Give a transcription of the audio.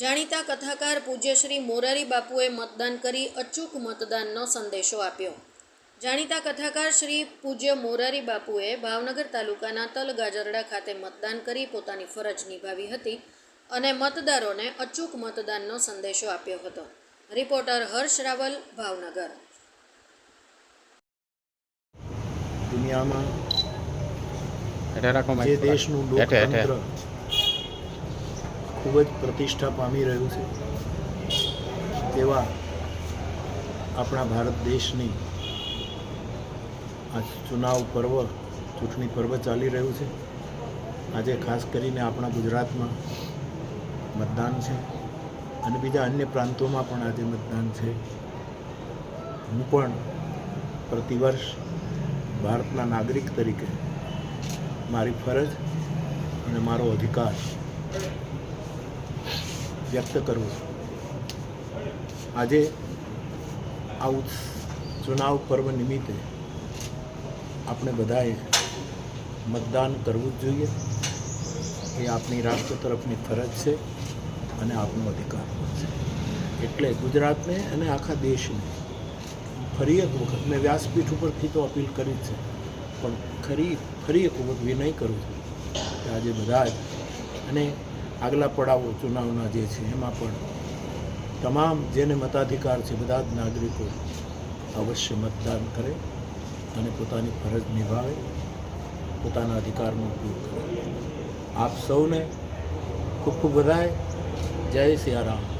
જાણીતા કથાકાર પૂજ્ય શ્રી મોરારી બાપુએ મતદાન કરી અચૂક મતદાનનો સંદેશો આપ્યો. જાણીતા કથાકાર શ્રી પૂજ્ય મોરારી બાપુએ ભાવનગર તાલુકાના તલગાજરડા ખાતે મતદાન કરી પોતાની ફરજ નિભાવી હતી અને મતદારોને અચૂક મતદાનનો સંદેશો આપ્યો હતો. રિપોર્ટર હર્ષ રાવલ ભાવનગર. દુનિયામાં જે દેશનું હેઠે હેઠે. લોકતંત્ર ખૂબ જ પ્રતિષ્ઠા પામી રહ્યું છે. તેવા આપણા ભારત દેશની આ ચુનાવ પર્વ, ચૂંટણી પર્વ ચાલી રહ્યું છે. આજે ખાસ કરીને આપણા ગુજરાતમાં મતદાન છે અને બીજા અન્ય પ્રાંતોમાં પણ આજે મતદાન છે. હું પણ પ્રતિવર્ષ ભારતના નાગરિક તરીકે મારી ફરજ અને મારો અધિકાર વ્યક્ત કરું છું. આજે આ ચુનાવ પર્વ નિમિત્તે આપણે બધાએ મતદાન કરવું જ જોઈએ. એ આપણી રાષ્ટ્ર તરફની ફરજ છે અને આપનો અધિકાર છે. એટલે ગુજરાતને અને આખા દેશને ફરી એક વખત, મેં વ્યાસપીઠ ઉપરથી તો અપીલ કરી છે, પણ ખરી, ફરી એક વખત વિનય કરું છું કે આજે બધા જ અને આગલા પડાવો ચુનાવના જે છે, એમાં પણ તમામ જેને મતાધિકાર છે, બધા જ નાગરિકો અવશ્ય મતદાન કરે અને પોતાની ફરજ નિભાવે, પોતાના અધિકારનો ઉપયોગ કરે. આપ સૌને ખૂબ ખૂબ બધાય જય સિયારામ.